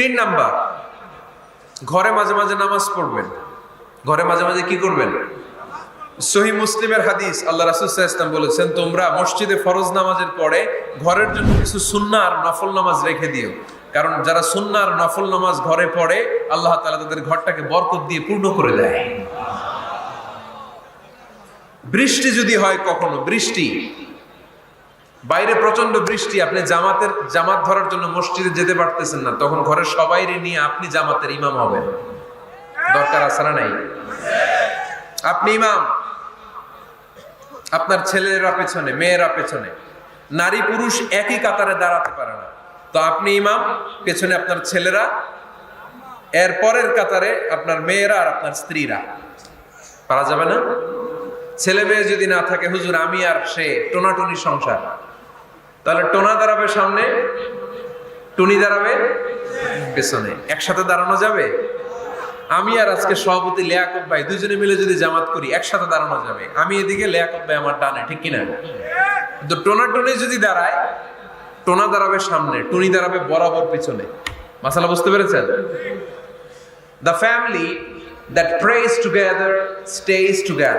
তিন নাম্বার, ঘরে মাঝে মাঝে নামাজ পড়বেন। ঘরে মাঝে মাঝে কি করবেন? সহি মুসলিমের হাদিস আল্লাহ রাসুল ইসলাম বলেছেন, তোমরা মসজিদে ফরজ নামাজের পরে ঘরের জন্য কিছু সুন্না আর নফল নামাজ রেখে দিও। কারণ যারা সুন্না আর নফল নামাজ ঘরে পড়ে, আল্লাহ তাআলা তাদের ঘরটাকে বরকত দিয়ে পূর্ণ করে দেয়। বৃষ্টি যদি হয় কখনো, বৃষ্টি বাইরে প্রচণ্ড বৃষ্টি, আপনি জামাতের, জামাত ধরার জন্য মসজিদে যেতে পারতেছেন না, তখন ঘরের সবাইরে নিয়ে আপনি জামাতের ইমাম হবেন। দরকার আছে না নাই? আপনি ইমাম। আপনার ছেলেরা পেছনে, মেয়েরা পেছনে। নারী পুরুষ একই কাতারে দাঁড়াতে পারে না। তো আপনি ইমাম, পেছনে আপনার ছেলেরা, এর পরের কাতারে আপনার মেয়েরা আর আপনার স্ত্রীরা। পারা যাবে না? ছেলে মেয়ে যদি না থাকে, হুজুর, আমি আর সে টোনাটুনি সংসার। তাহলে টোনা দাঁড়াবে সামনে, টুনি দাঁড়াবে পেছনে। একসাথে দাঁড়ানো যাবে? আমি আর আজকে সভাপতি লেয়াকত ভাই দুজনে মিলে যদি জামাত করি, একসাথে দাঁড়ানো যাবে। আমি এদিকে লেয়াকত ভাই আমার ডানে, ঠিক কিনা? কিন্তু টোনা টুনি যদি দাঁড়ায়, টোনা দাঁড়াবে সামনে, টুনি দাঁড়াবে বরাবর পিছনে। মাসালা বুঝতে পেরেছেন? The family that prays together stays together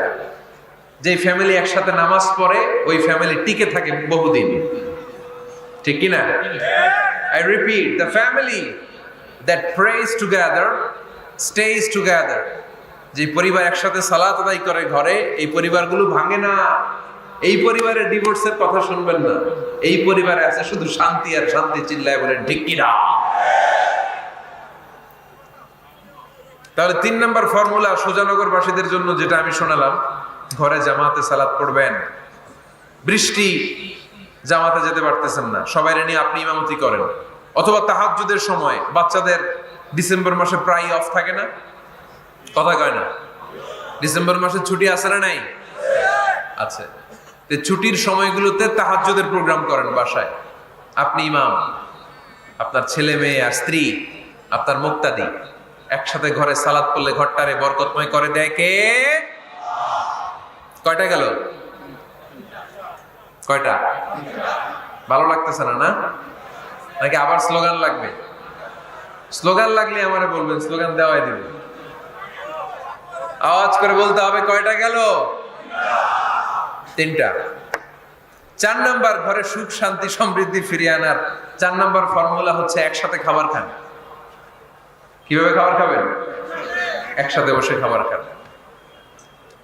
যে ফ্যামিলি একসাথে নামাজ পড়ে, ওই ফ্যামিলি টিকে থাকে বহুদিন। ঠিক কি না I repeat the family that prays together stays together যে পরিবার একসাথে সালাত আদায় করে ঘরে এই পরিবারগুলো ভাঙে না। এই পরিবারের ডিভোর্সের কথা শুনবেন না। এই পরিবারে আছে শুধু শান্তি আর শান্তি চিল্লায় ঠিক কিনা? তাহলে তিন নম্বর ফর্মুলা সুজানগরবাসীদের জন্য যেটা আমি শোনালাম ঘরে জামাতে সালাত পড়বেন। বৃষ্টি জামাতে যেতে পারতেছেন না। সবাই নিয়ে আপনি ইমামতি করেন। অথবা তাহাজ্জুদের সময় বাচ্চাদের ডিসেম্বর মাসে প্রায় অফ থাকে না? কথা কয় না। ডিসেম্বর মাসে ছুটি আছে না নাই? আছে। ছুটির সময়গুলোতে তাহাজ্জুদের প্রোগ্রাম করেন বাসায়। আপনি ইমাম, আপনার ছেলে মেয়ে আর স্ত্রী, আপনার মুক্তাদি, একসাথে ঘরে সালাদ পড়লে ঘরটারে বরকতময় করে দেয় কে? কয়টা গেল? কয়টা? ভালো লাগতেছে না না? নাকি আবার স্লোগান লাগবে? স্লোগান লাগলে আমারে বলবেন, স্লোগান দেওয়াই দিবে আওয়াজ করে বলতে হবে, কয়টা গেল? তিনটা। চার নাম্বার ঘরে সুখ, শান্তি, সমৃদ্ধি ফিরিয়ে আনার চার নাম্বার ফর্মুলা হচ্ছে একসাথে খাবার খান। কীভাবে খাবার খাবেন? একসাথে বসে খাবার খান।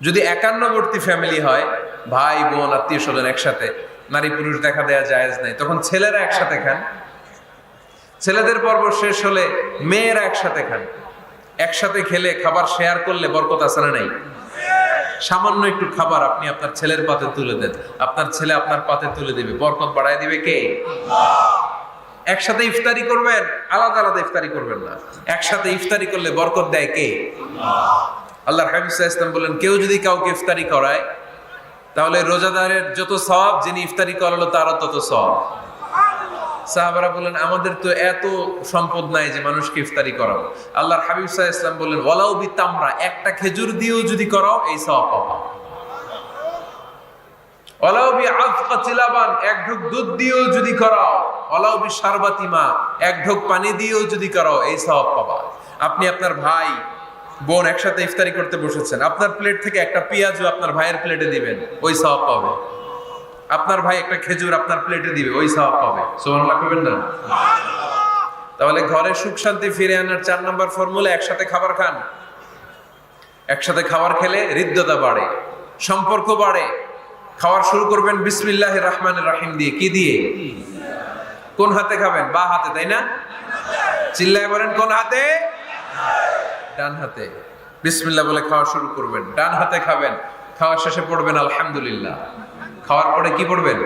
যদি একান্নবর্তী ফ্যামিলি হয় ভাই, বোন, আত্মীয় স্বজন একসাথে, নারী পুরুষ দেখা দেয়া জায়েজ নাই। তখন ছেলেরা একসাথে খান। ছেলেদের পর্ব শেষ হলে মেয়েরা একসাথে খান। একসাথে খেলে খাবার শেয়ার করলে বরকত আছে না নাই? সামান্য একটু খাবার আপনি আপনার ছেলের পাতে তুলে দেন। আপনার ছেলে আপনার পাতে তুলে দিবে। বরকত বাড়ায় দিবে কে? একসাথে ইফতারি করবেন, আলাদা আলাদা ইফতারি করবেন না। একসাথে ইফতারি করলে বরকত দেয় কে? আল্লাহ হাবিব ইসলাম বলেন, কেউ যদি কাউকে ইফতারি করায় তাহলে রোজাদারের যত সব যিনি ইফতারি করালো তারও তত সব সাহাবারা বললেন, আমাদের তো এত সম্পদ নাই যে মানুষকে ইফতারি করাবো। আল্লাহর হাবিব সাহা ইসলাম বললেন, ওয়ালাউ বি তামরা একটা খেজুর দিয়েও যদি করাও, এই সব পাবা। ওয়ালাউ বি আফকা চিলাবান, এক ঢোক দুধ দিয়েও যদি করাও। ওয়ালাউ বি সারবাতিমা এক ঢোক পানি দিয়েও যদি করাও, এই সব পাবা। আপনি আপনার ভাই বোন একসাথে ইফতারি করতে বসেছেন। আপনার প্লেট থেকে একটা পেঁয়াজও আপনার ভাইয়ের প্লেটে দিবেন, ওই সব পাবে। আপনার ভাই একটা খেজুর আপনার প্লেটে দিবে, ওই সব পাবে। করবেন না? তাহলে ঘরে সুখ শান্তি ফিরে আনার চার নম্বর ফর্মুলা একসাথে খাবার খান। একসাথে খাবার খেলে হৃদ্যতা বাড়ে, সম্পর্ক বাড়ে। খাওয়ার শুরু করবেন বিসমিল্লাহ রহমান রাহিম দিয়ে। কি দিয়ে? কোন হাতে খাবেন? বা হাতে, তাই না? চিল্লায় বলেন, কোন হাতে? ডান হাতে। বিসমিল্লাহ বলে খাওয়া শুরু করবেন। ডান হাতে খাবেন। খাওয়া শেষে পড়বেন, আলহামদুলিল্লাহ। খাওয়ার পরে কি পড়বেন?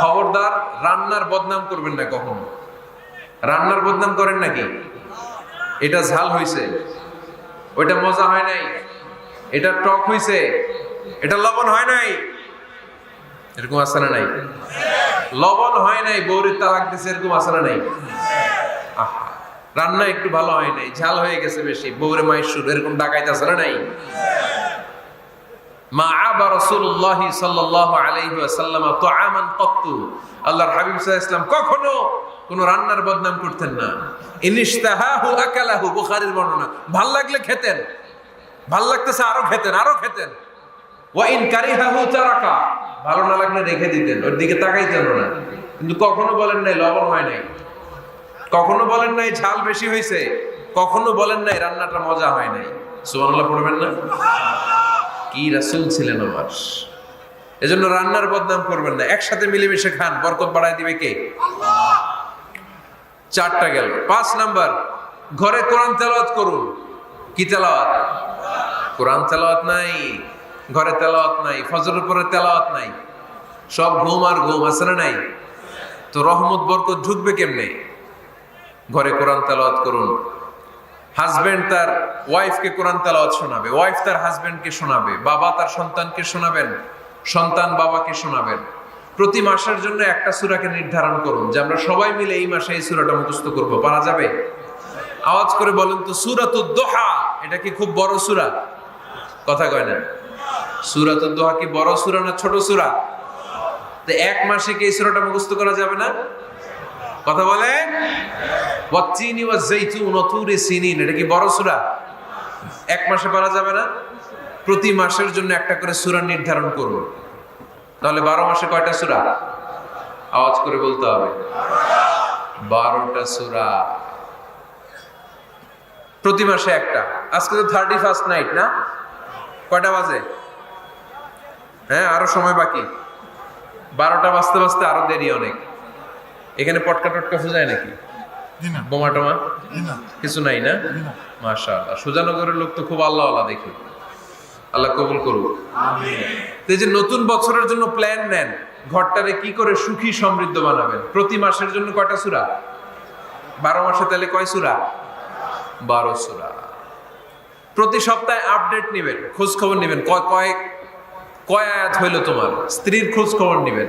খবরদার, রান্নার বদনাম করবেন না কখনো। রান্নার বদনাম করেন নাকি? এটা ঝাল হইছে। ওইটা মজা হয় নাই। এটা টক হইছে। এটা লবণ হয় নাই। এরকম আছে না নাই? লবণ হয় নাই, বৌরির তালাক দিছে, এরকম আছে না নাই? আহা। রান্না একটু ভালো হয় নাই, ঝাল হয়ে গেছে বেশি। বৌরে মাইশুর এরকম ডাকাইতে না নাই? মা আবা রাসূলুল্লাহি সাল্লাল্লাহু আলাইহি ওয়াসাল্লাম তুআমান কত্তু। আল্লাহর হাবিব আলাইহি কখনো কোন রান্নার বদনাম করতেন না। ইনিশতাহাহু আকালাহু, বুখারীর বর্ণনা। ভালো লাগলে খেতেন। ভালো লাগতেছে আরও খেতেন আরও খেতেন। ওয়া ইন কারিহাহু তারাকা। ভালো না লাগলে রেখে দিতেন, ওর দিকে তাকাইতেন না। কিন্তু কখনো বলেন নাই, লবণ হয় নাই। কখনো বলেন নাই ঝাল বেশি হয়েছে? কখনো বলেন নাই রান্নাটা মজা হয় নাই? সুবহানাল্লাহ পড়বেন না? কি রাসূল ছিলেন আমার এজন্য রান্নার বদনাম করবেন না। একসাথে মিলেমিশে খান। বরকত বাড়ায় দিবে কে? চারটা গেল। পাঁচ নাম্বার, ঘরে কোরআন তেলাওয়াত করুন। কি তেলাওয়াত? কোরআন তেলাওয়াত নাই, ঘরে তেলাওয়াত নাই, ফজরের পরে তেলাওয়াত নাই। সব ঘুম আর ঘুম আছে না নাই? তো রহমত বরকত ঢুকবে কেমনে? ঘরে কোরআন তেলাওয়াত করুন। হাজবেন্ড তার ওয়াইফকে কোরআন তেলাওয়াত শোনাবে। ওয়াইফ তার হাজবেন্ডকে শোনাবে। বাবা তার সন্তানকে শোনাবেন। সন্তান বাবাকে শোনাবেন। প্রতি মাসের জন্য একটা সূরাকে নির্ধারণ করুন, যে আমরা সবাই মিলে এই মাসে এই সূরাটা মুখস্থ করব। পারা যাবে? আওয়াজ করে বলেন তো সূরাতুদ দোহা এটা কি খুব বড় সূরা? কথা কয় না। সূরাতুদ দোহা কি বড় সূরা না ছোট সূরা? তো এক মাসে কি এই সূরাটা মুখস্থ করা যাবে না? কথা বলে এটা কি সূরা? এক মাসে যাবে না? প্রতি মাসের জন্য একটা করে সূরা নির্ধারণ করুন। তাহলে বারো মাসে কয়টা সূরা? আওয়াজ করে বলতে হবে। বারোটা সূরা। প্রতি মাসে একটা। আজকে তো থার্টি ফার্স্ট নাইট না? কয়টা বাজে? হ্যাঁ আরও সময় বাকি। বারোটা বাজতে বাজতে আরও দেরি অনেক। এখানে পটকা টটকা ফুজায় নাকি? বোমা টোমা? কিছু নাই না? মাশা আল্লাহ সুজানগরের লোক তো খুব আল্লাহ আল্লাহ দেখি। আল্লাহ কবুল করুক। এই যে নতুন বছরের জন্য প্ল্যান নেন ঘরটারে কি করে সুখী সমৃদ্ধ বানাবেন? প্রতি মাসের জন্য কয়টা সুরা? বারো মাসে তাহলে কয় সুরা? বারো সুরা। প্রতি সপ্তাহে আপডেট নেবেন খোঁজ খবর নেবেন। কয় কয় কয় আয়াত হইল তোমার? স্ত্রীর খোঁজ খবর নেবেন।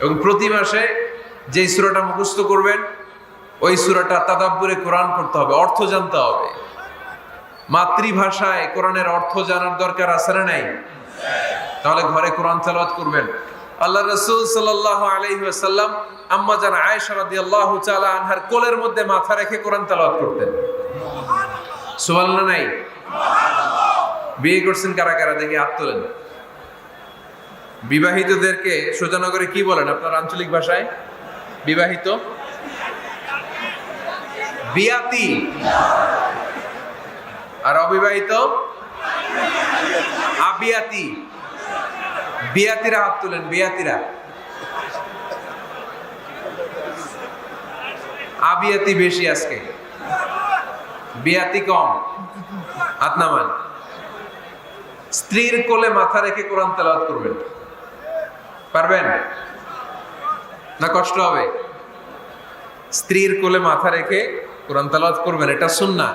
এবং প্রতি মাসে যেই সুরাটা মুখস্থ করবেন, ওই সুরাটা তাদাব্বুরে কোরআন পড়তে হবে, অর্থ জানতে হবে। মাতৃভাষায় কোরআনের অর্থ জানার দরকার আছে নাই? তাহলে ঘরে কোরআন তেলাওয়াত করবেন। আল্লাহ রসুল সাল্লাল্লাহু আলাইহি ওয়াসাল্লাম আম্মা জান আয়েশা রাদিয়াল্লাহু তাআলা আনহার কোলের মধ্যে মাথা রেখে কোরআন তেলাওয়াত করতেন। সুবহানাল্লাহ। নাই বিয়ে করছেন কারা কারা? দেখে হাত তোলেন। বিবাহিতদেরকে সোজানগরে কি বলেন আপনার আঞ্চলিক ভাষায়? বিবাহিত? বিয়াতি। আর অবিবাহিত? আবিয়াতি। বিয়াতিরা হাত তুলেন, বিয়াতিরা। আবিয়াতি বেশি আজকে। বিয়াতি কম। হাত নামান। স্ত্রীর কোলে মাথা রেখে কোরআন তেলাওয়াত করবেন। পারবেন? না কষ্ট হবে? স্ত্রীর কোলে মাথা রেখে কোরআন তালাওয়াত করবেন এটা সুন্নাহ।